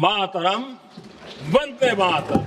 మాతరం వందే మాతరం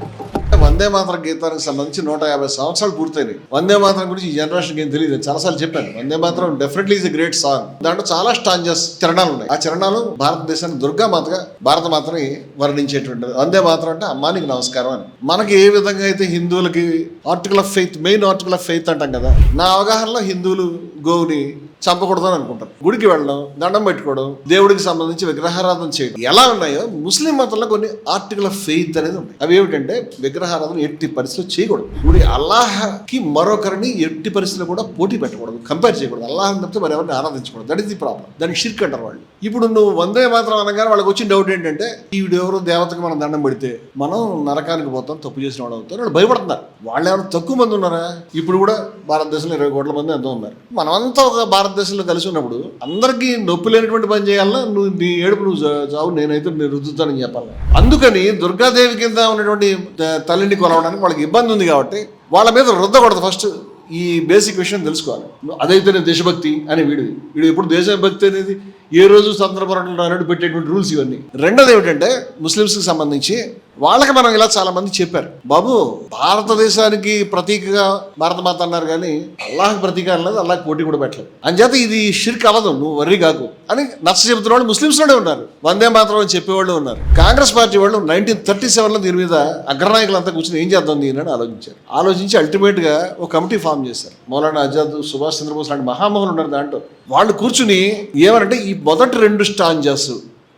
వందే మాతరం గీతానికి సంబంధించి నూట యాభై సంవత్సరాలు పూర్తయినాయి. వందే మాతరం గురించి ఈ జనరేషన్ ఏం తెలియదు చాలాసార్లు చెప్పాను. Vande Mataram definitely is great song దాంట్లో చాలా స్టాంజెస్ చరణాలు ఉన్నాయి. ఆ చరణాలు భారతదేశాన్ని దుర్గా మాతగా భారత మాతని వర్ణించేటువంటి వందే మాతరం అంటే అమ్మానికి నమస్కారం అని. మనకి ఏ విధంగా అయితే హిందువులకి article of faith main article of faith అంటాం కదా నా అవగాహనలో హిందువులు గోవుని చంపకూడదని అనుకుంటారు. గుడికి వెళ్ళడం దండం పెట్టుకోవడం దేవుడికి సంబంధించి విగ్రహారాధన చేయడం ఎలా ఉన్నాయో ముస్లిం మతంలో కొన్ని ఆర్టికల్ ఆఫ్ ఫెయిత్ అనేది ఉన్నాయి. అవి ఏమిటంటే విగ్రహారాధన ఎట్టి పరిస్థితులు చేయకూడదు. ఇప్పుడు అల్లాహకి మరొకరిని ఎట్టి పరిస్థితులు కూడా పోటీ పెట్టకూడదు కంపేర్ చేయకూడదు. అల్లాహం తప్పితే మరి ఎవరిని ఆరాధించకూడదు. దట్ ఇస్ ది ప్రాబ్లం దానికి షిర్క్ అంటారు వాళ్ళు. ఇప్పుడు నువ్వు వందే మాత్రం అనగానే వాళ్ళకి వచ్చిన డౌట్ ఏంటంటే ఈవిడెవరో దేవతకు మనం దండం పెడితే మనం నరకానికి పోతాం తప్పు చేసిన వాడు అవుతాం వాళ్ళు భయపడుతున్నారు. వాళ్ళు ఎవరు తక్కువ మంది ఉన్నారా? ఇప్పుడు కూడా భారతదేశంలో ఇరవై కోట్ల మంది ఎంతో ఉన్నారు. మనమంతా ఒక భారతదేశంలో కలిసి ఉన్నప్పుడు అందరికీ నొప్పి లేనటువంటి పని చేయాలన్నా నువ్వు నీ ఏడుపు నువ్వు చావు నేనైతే నేను రుద్దుతానని చెప్పాలి. అందుకని దుర్గాదేవి కింద ఉన్నటువంటి త- తల్లిని కొలవడానికి వాళ్ళకి ఇబ్బంది ఉంది కాబట్టి వాళ్ళ మీద రుద్దకూడదు ఫస్ట్ ఈ బేసిక్ విషయం తెలుసుకోవాలి. అదైతే నేను దేశభక్తి అని వీడు వీడు ఎప్పుడు దేశభక్తి అనేది ఏ రోజు సందర్భంలో అన్నట్టు పెట్టేటువంటి రూల్స్ ఇవన్నీ. రెండోది ఏమిటంటే ముస్లిమ్స్కి సంబంధించి వాళ్ళకి మనం ఇలా చాలా మంది చెప్పారు. బాబు భారతదేశానికి ప్రతీకగా భారతమాత అన్నారు కానీ అల్లాహ్ ప్రతీక అన్నది అల్లాహ్ పోటీ కూడా పెట్టలేదు. అంచేత ఇది షిర్క్ అవ్వదు నువ్వు వర్రీ కాకు అని నచ్చ చెబుతున్న వాళ్ళు ముస్లిమ్స్లోనే ఉన్నారు. వందే మాత్రం అని చెప్పేవాళ్ళు ఉన్నారు. కాంగ్రెస్ పార్టీ వాళ్ళు నైన్టీన్ థర్టీ సెవెన్లో దీని మీద అగ్రనాయకులంతా కూర్చొని ఏం చేద్దాం దీని అని ఆలోచించారు. ఆలోచించి అల్టిమేట్గా ఒక కమిటీ ఫామ్ చేశారు. మౌలానా ఆజాద్ సుభాష్ చంద్రబోస్ లాంటి మహామహులు ఉన్నారు దాంట్లో. వాళ్ళు కూర్చుని ఏమనంటే ఈ మొదటి రెండు స్టాంజాస్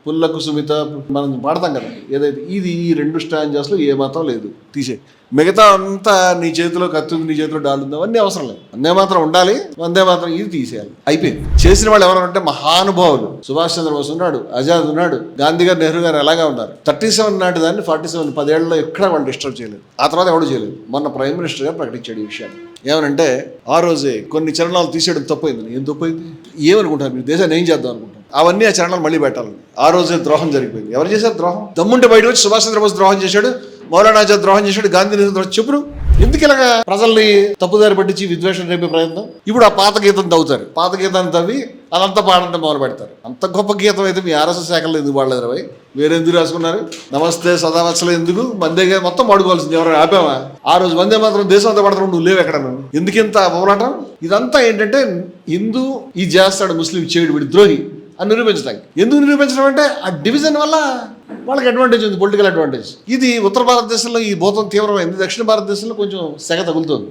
పుల్లకు సుమిత మనం పాడతాం కదా ఏదైతే ఇది ఈ రెండు స్టాంజాస్లో ఏ మాత్రం లేదు. తీసే. మిగతా అంతా నీ చేతిలో కత్తి ఉంది నీ చేతిలో డాల్ ఉంది అవన్నీ అవసరం లేదు. అందే మాత్రం ఉండాలి వందే మాత్రం ఇది తీసేయాలి. అయిపోయింది. చేసిన వాళ్ళు ఎవరంటే మహానుభావులు. సుభాష్ చంద్రబోస్ ఉన్నాడు ఆజాద్ ఉన్నాడు గాంధీ గారు నెహ్రూ గారు ఎలాగా ఉన్నారు. థర్టీ సెవెన్ నాటి దాన్ని ఫార్టీ సెవెన్ పదేళ్ళలో ఎక్కడ వాళ్ళు డిస్టర్బ్ చేయలేదు. ఆ తర్వాత ఎవడు చేయలేదు. మొన్న ప్రైమ్ మినిస్టర్ గారు ప్రకటించాడు ఈ విషయాన్ని. ఏమనంటే ఆ రోజే కొన్ని చరణాలు తీసేయడం తప్పైంది ఏం తప్పైంది ఏమనుకుంటారు మీరు? దేశాన్ని ఏం చేద్దాం అనుకుంటారు? అవన్నీ ఆ చరణాలు మళ్ళీ పెట్టాలి. ఆ రోజే ద్రోహం జరిగిపోయింది. ఎవరు చేశారు ద్రోహం? దమ్ముంటే బయట వచ్చి సుభాష్ చంద్రబోస్ ద్రోహం చేశాడు మౌలానా ఆజాద్ ద్రోహం చేశాడు గాంధీ నెహ్రూ ద్రోహం ఎందుకు ఇలాగా ప్రజల్ని తప్పుదారి పట్టించి విద్వేషం రేపే ప్రయత్నం? ఇప్పుడు ఆ పాత గీతం తవ్వుతారు. పాత గీతాన్ని తవ్వి అదంతా పాడంటే మొదలు పెడతారు. అంత గొప్ప గీతం అయితే మీ ఆర్ఎస్ఎస్ శాఖలో ఎందుకు పాడలేదు రవి వేరే ఎందుకు రాసుకున్నారు? నమస్తే సదావత్సలు ఎందుకు? మందేగా మొత్తం పాడుకోవాల్సింది ఎవరైనా ఆపామా ఆ రోజు వందే మాత్రం దేశం అంతా పడతాం నువ్వు లేవు ఎక్కడ ఎందుకు ఇంత పోరాటం? ఇదంతా ఏంటంటే హిందూ ఇది చేస్తాడు ముస్లిం చేయడు వీడు ద్రోహి. అని నిరూపించడానికి ఎందుకు నిరూపించడం అంటే ఆ డివిజన్ వల్ల వాళ్ళకి అడ్వాంటేజ్ ఉంది పొలిటికల్ అడ్వాంటేజ్ ఇది ఉత్తర భారతదేశంలో ఈ భూతం తీవ్రమైంది దక్షిణ భారతదేశంలో కొంచెం సెగ తగులుతుంది.